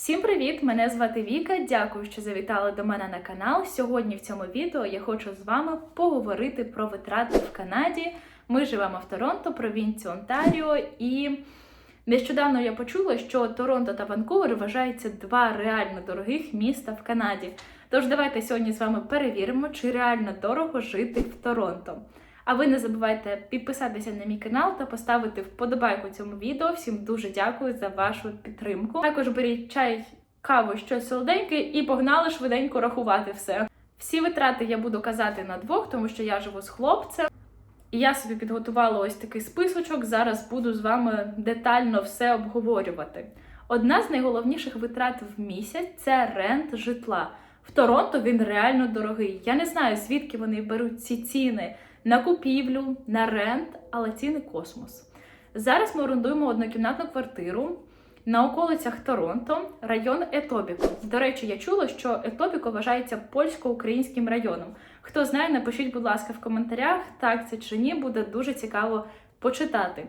Всім привіт! Мене звати Віка. Дякую, що завітали до мене на канал. Сьогодні в цьому відео я хочу з вами поговорити про витрати в Канаді. Ми живемо в Торонто, провінцію Онтаріо, і нещодавно я почула, що Торонто та Ванкувер вважаються два реально дорогих міста в Канаді. Тож давайте сьогодні з вами перевіримо, чи реально дорого жити в Торонто. А ви не забувайте підписатися на мій канал та поставити вподобайку цьому відео. Всім дуже дякую за вашу підтримку. Також беріть чай, каву, щось солоденьке і погнали швиденько рахувати все. Всі витрати я буду казати на двох, тому що я живу з хлопцем. І я собі підготувала ось такий списочок. Зараз буду з вами детально все обговорювати. Одна з найголовніших витрат в місяць це рент житла. В Торонто він реально дорогий. Я не знаю, звідки вони беруть ці ціни на купівлю, на рент, але ціни космос. Зараз ми орендуємо однокімнатну квартиру на околицях Торонто, район Етобіко. До речі, я чула, що Етобіко вважається польсько-українським районом. Хто знає, напишіть, будь ласка, в коментарях, так це чи ні, буде дуже цікаво почитати.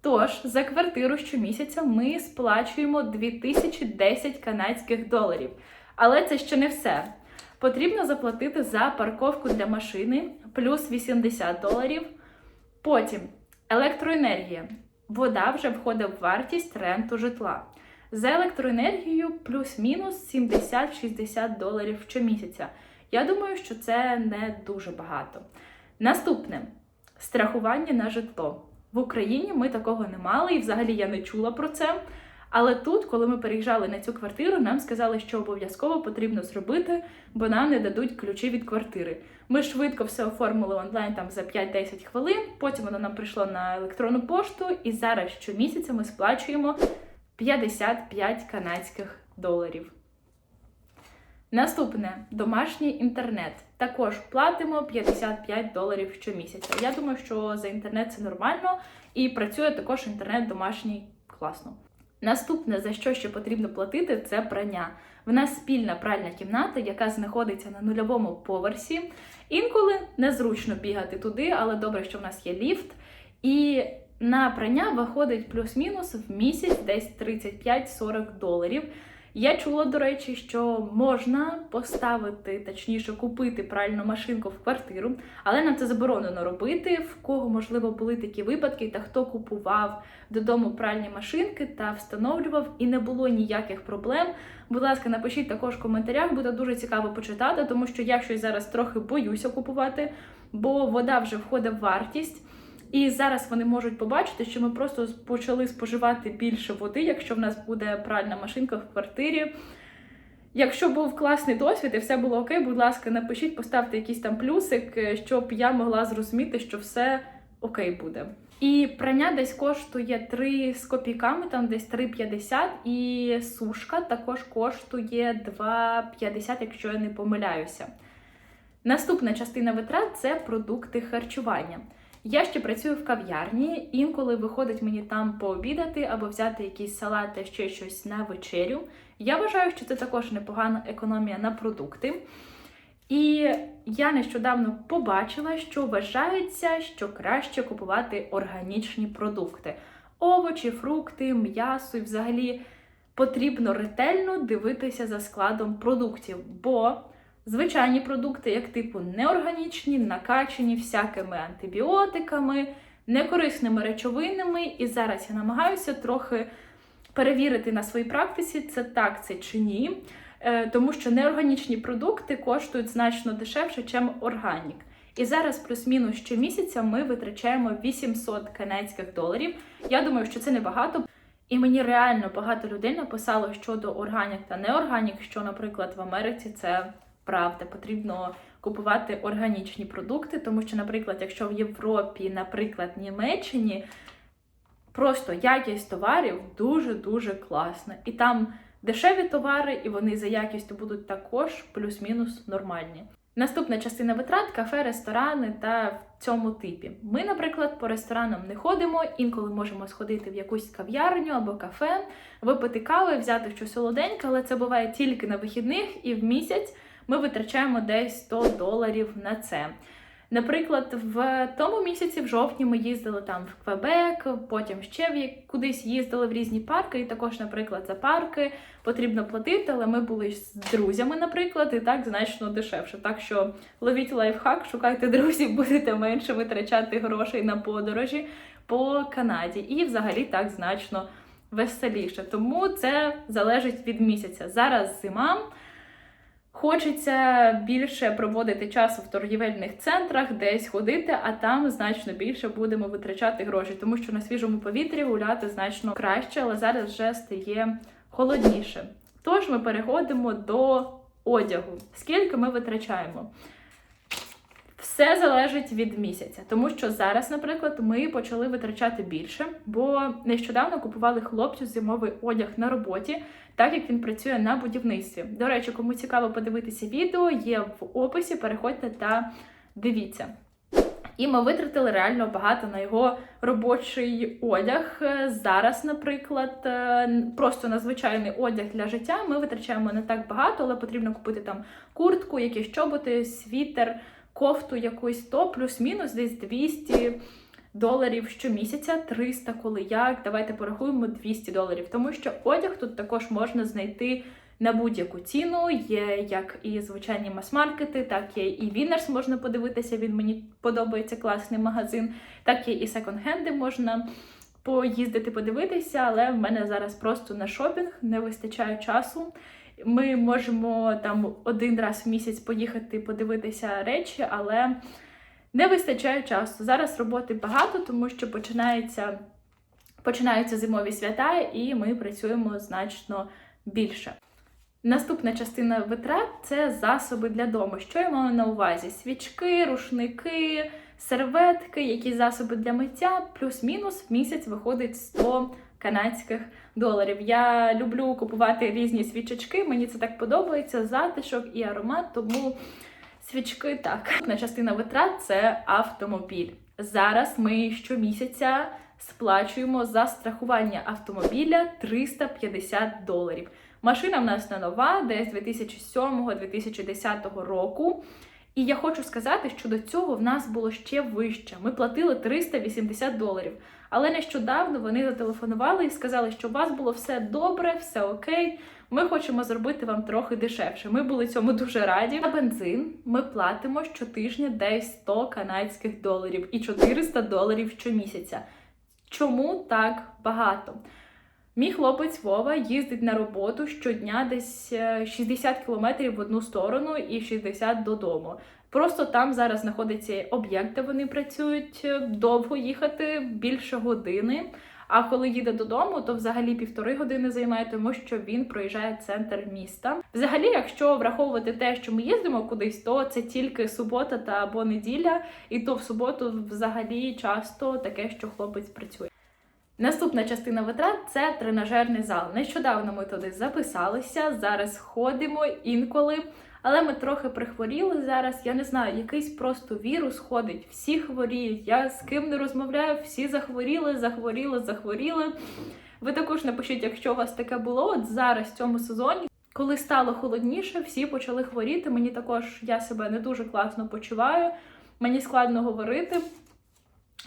Тож, за квартиру щомісяця ми сплачуємо 2010 канадських доларів. Але це ще не все. Потрібно заплатити за парковку для машини плюс 80 доларів. Потім електроенергія. Вода вже входить в вартість ренту житла. За електроенергію плюс-мінус 70-60 доларів щомісяця. Я думаю, що це не дуже багато. Наступне страхування на житло. В Україні ми такого не мали, і взагалі я не чула про це. Але тут, коли ми переїжджали на цю квартиру, нам сказали, що обов'язково потрібно зробити, бо нам не дадуть ключі від квартири. Ми швидко все оформили онлайн там за 5-10 хвилин. Потім воно нам прийшло на електронну пошту, і зараз щомісяця ми сплачуємо 55 канадських доларів. Наступне домашній інтернет. Також платимо 55 доларів щомісяця. Я думаю, що за інтернет це нормально і працює також інтернет домашній класно. Наступне, за що ще потрібно платити, це прання. В нас спільна пральна кімната, яка знаходиться на нульовому поверсі. Інколи незручно бігати туди, але добре, що в нас є ліфт. І на прання виходить плюс-мінус в місяць десь 35-40 доларів. Я чула, до речі, що можна поставити, точніше, купити пральну машинку в квартиру, але нам це заборонено робити. В кого, можливо, були такі випадки, та хто купував додому пральні машинки та встановлював, і не було ніяких проблем. Будь ласка, напишіть також в коментарях, буде дуже цікаво почитати, тому що я щось зараз трохи боюся купувати, бо вода вже входить в вартість. І зараз вони можуть побачити, що ми просто почали споживати більше води, якщо в нас буде пральна машинка в квартирі. Якщо був класний досвід і все було окей, будь ласка, напишіть, поставте якийсь там плюсик, щоб я могла зрозуміти, що все окей буде. І прання десь коштує 3 з копійками, там десь 3,50, і сушка також коштує 2,50, якщо я не помиляюся. Наступна частина витрат це продукти харчування. Я ще працюю в кав'ярні, інколи виходить мені там пообідати або взяти якийсь салат та ще щось на вечерю. Я вважаю, що це також непогана економія на продукти. І я нещодавно побачила, що вважається, що краще купувати органічні продукти: овочі, фрукти, м'ясо і взагалі потрібно ретельно дивитися за складом продуктів. бо Звичайні продукти, як типу неорганічні, накачані всякими антибіотиками, некорисними речовинами. І зараз я намагаюся трохи перевірити на своїй практиці, це так це чи ні. Е, тому що неорганічні продукти коштують значно дешевше, ніж органік. І зараз, плюс-мінус щомісяця, ми витрачаємо 800 канадських доларів. Я думаю, що це небагато. І мені реально багато людей написало щодо органік та неорганік, що, наприклад, в Америці це правда, потрібно купувати органічні продукти, тому що, наприклад, якщо в Європі, наприклад, Німеччині, просто якість товарів дуже-дуже класна. І там дешеві товари, і вони за якістю будуть також плюс-мінус нормальні. Наступна частина витрат кафе, ресторани та в цьому типі. Ми, наприклад, по ресторанам не ходимо, інколи можемо сходити в якусь кав'ярню або кафе, випити кави, взяти щось солоденьке, але це буває тільки на вихідних і в місяць ми витрачаємо десь 100 доларів на це. Наприклад, в тому місяці, в жовтні, ми їздили там в Квебек, потім ще в кудись їздили в різні парки, і також, наприклад, за парки потрібно платити, але ми були з друзями, наприклад, і так значно дешевше. Так що ловіть лайфхак, шукайте друзів, будете менше витрачати грошей на подорожі по Канаді, і взагалі так значно веселіше. Тому це залежить від місяця. Зараз зима. Хочеться більше проводити часу в торгівельних центрах, десь ходити, а там значно більше будемо витрачати гроші, тому що на свіжому повітрі гуляти значно краще, але зараз вже стає холодніше. Тож ми переходимо до одягу. Скільки ми витрачаємо? Все залежить від місяця, тому що зараз, наприклад, ми почали витрачати більше, бо нещодавно купували хлопцю зимовий одяг на роботі, так як він працює на будівництві. До речі, кому цікаво подивитися відео, є в описі. Переходьте та дивіться. І ми витратили реально багато на його робочий одяг. Зараз, наприклад, е, просто на звичайний одяг для життя ми витрачаємо не так багато, але потрібно купити там куртку, якісь чоботи, світер, кофту якусь, то плюс-мінус десь 200 доларів щомісяця, 300 коли як. Давайте порахуємо 200 доларів, тому що одяг тут також можна знайти на будь-яку ціну. Є як і звичайні мас-маркети, так є і Вінерс можна подивитися. Він мені подобається класний магазин, так є і секонд-хенди можна поїздити, подивитися, але в мене зараз просто на шопінг не вистачає часу. Ми можемо там один раз в місяць поїхати подивитися речі, але не вистачає часу. Зараз роботи багато, тому що починається, починаються зимові свята, і ми працюємо значно більше. Наступна частина витрат це засоби для дому. Що я маю на увазі? Свічки, рушники, серветки, якісь засоби для миття, плюс-мінус в місяць виходить 100 канадських доларів. Я люблю купувати різні свічечки, мені це так подобається, затишок і аромат, тому свічки так. Наступна частина витрат це автомобіль. Зараз ми щомісяця сплачуємо за страхування автомобіля 350 доларів. Машина в нас не нова, десь 2007-2010 року. І я хочу сказати, що до цього в нас було ще вище. Ми платили 380 доларів. Але нещодавно вони зателефонували і сказали, що у вас було все добре, все окей. Ми хочемо зробити вам трохи дешевше. Ми були цьому дуже раді. На бензин ми платимо щотижня десь 100 канадських доларів і 400 доларів щомісяця. Чому так багато? Мій хлопець Вова їздить на роботу щодня десь е, 60 кілометрів в одну сторону і 60 додому. Просто там зараз знаходиться об'єкт, де вони працюють е, довго їхати, більше години. А коли їде додому, то взагалі півтори години займає, тому що він проїжджає центр міста. Взагалі, якщо враховувати те, що ми їздимо кудись, то це тільки субота та або неділя, і то в суботу взагалі часто таке, що хлопець працює. Наступна частина витрат це тренажерний зал. Нещодавно ми туди записалися, зараз ходимо інколи, але ми трохи прихворіли зараз. Я не знаю, якийсь просто вірус ходить, всі хворіють. Я з ким не розмовляю, всі захворіли, захворіли, захворіли. Ви також напишіть, якщо у вас таке було, от зараз в цьому сезоні. Коли стало холодніше, всі почали хворіти. Мені також я себе не дуже класно почуваю. Мені складно говорити.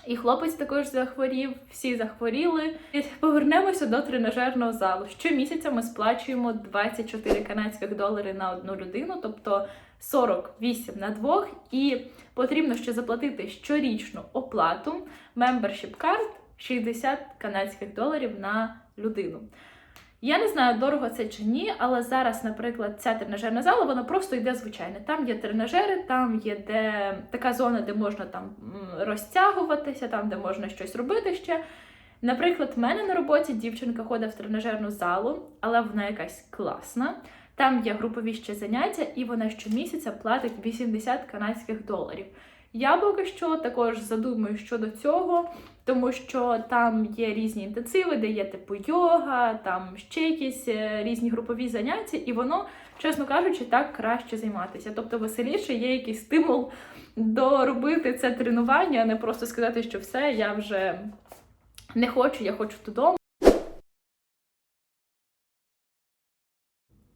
І хлопець також захворів, всі захворіли. І повернемося до тренажерного залу. Щомісяця ми сплачуємо 24 канадських долари на одну людину, тобто 48 на двох. І потрібно ще заплатити щорічну оплату membership card 60 канадських доларів на людину. Я не знаю, дорого це чи ні, але зараз, наприклад, ця тренажерна зала, вона просто йде звичайно. Там є тренажери, там є де така зона, де можна там розтягуватися, там де можна щось робити ще. Наприклад, в мене на роботі дівчинка ходить в тренажерну залу, але вона якась класна. Там є групові ще заняття, і вона щомісяця платить 80 канадських доларів. Я поки що також задумаю щодо цього, тому що там є різні інтенсиви, де є типу йога, там ще якісь е, різні групові заняття, і воно, чесно кажучи, так краще займатися. Тобто веселіше є якийсь стимул доробити це тренування, а не просто сказати, що все, я вже не хочу, я хочу додому.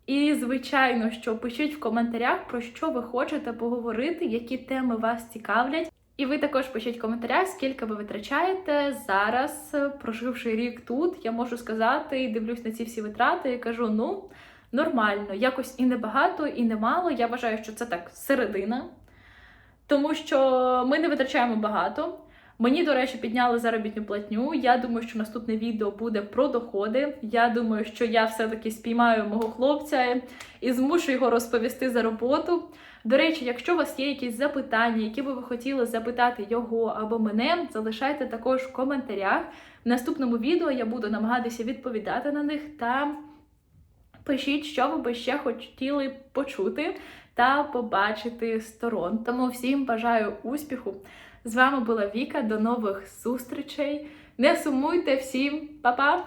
І, звичайно, що пишіть в коментарях, про що ви хочете поговорити, які теми вас цікавлять. І ви також пишіть в коментарях, скільки ви витрачаєте зараз, проживши рік тут. Я можу сказати і дивлюсь на ці всі витрати і кажу: ну, нормально, якось і небагато, і немало. Я вважаю, що це так середина, тому що ми не витрачаємо багато. Мені, до речі, підняли заробітну платню. Я думаю, що наступне відео буде про доходи. Я думаю, що я все-таки спіймаю мого хлопця і змушу його розповісти за роботу. До речі, якщо у вас є якісь запитання, які би ви хотіли запитати його або мене, залишайте також в коментарях. В наступному відео я буду намагатися відповідати на них та пишіть, що ви би ще хотіли почути та побачити сторон. Тому всім бажаю успіху! З вами була Віка. До нових зустрічей. Не сумуйте всім, Па-па!